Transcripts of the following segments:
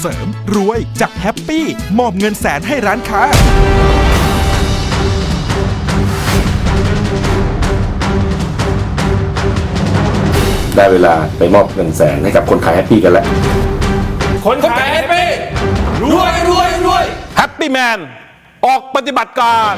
เสริม รวยจากแฮปปี้มอบเงินแสนให้ร้านค้า ได้เวลาไปมอบเงินแสนให้กับคนขายแฮปปี้กันแล้ว คนขายแฮปปี้รวยรวยรวยแฮปปี้แมนออกปฏิบัติการ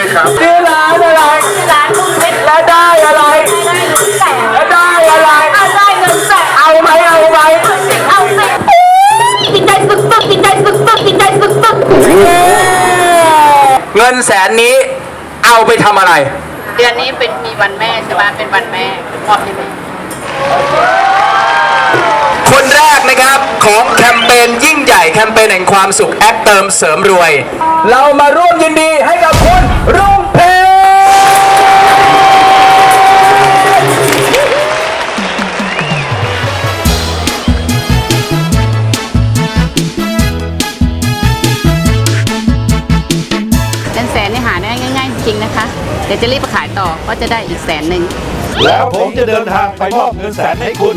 ดีด้วยครับที่ร้านอะไรร้านลูกเพชรแล้วได้อะไรได้เงินแสนแล้วได้อะไรเอาได้เงินแสนเอาไหมเอาไหมเอาสิดีใจสุดๆดีใจสุดๆดีใจสุดเงินแสนนี้เอาไปทำอะไร เดือนนี้เป็นมีวันแม่ใช่ไหมเป็นวันแม่มอบให้แม่ แคมเปญแห่งความสุขแอปเติมเสริมรวย เรามาร่วมยินดีให้กับคุณรุ่งเพชรเงินแสนนี่หาได้ง่าย ๆ จริงๆนะคะ เดี๋ยวจะรีบไปขายต่อก็จะได้อีกแสนหนึ่ง แล้วผมจะเดินทางไปมอบเงินแสนให้คุณ